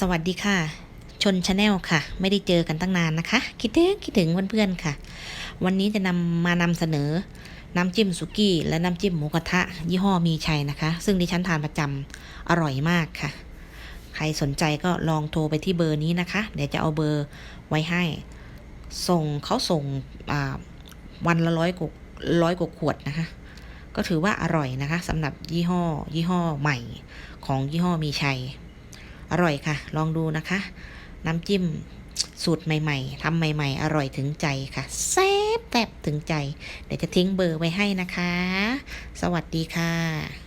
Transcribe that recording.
สวัสดีค่ะ ชนชาแนลค่ะ ไม่ได้เจอกันตั้งนานนะคะ คิดถึงคิดถึงเพื่อนๆค่ะ วันนี้จะนำมานำเสนอ น้ำจิ้มสุกี้ และน้ำจิ้มหมูกระทะ ยี่ห้อมีชัยนะคะ ซึ่งดิฉันทานประจำอร่อยมากค่ะ ใครสนใจก็ลองโทรไปที่เบอร์นี้นะคะ เดี๋ยวจะเอาเบอร์ไว้ให้ ส่งเขาส่งวันละร้อยกว่าร้อยกว่าขวดนะคะ ก็ถือว่าอร่อยนะคะสำหรับยี่ห้อ ยี่ห้อใหม่ของยี่ห้อมีชัย อร่อยค่ะ ลองดูนะคะ น้ำจิ้มสูตรใหม่ๆทำใหม่ ๆ อร่อยถึงใจค่ะแซ่บแซ่บถึงใจ เดี๋ยวจะทิ้งเบอร์ไว้ให้นะคะ สวัสดีค่ะ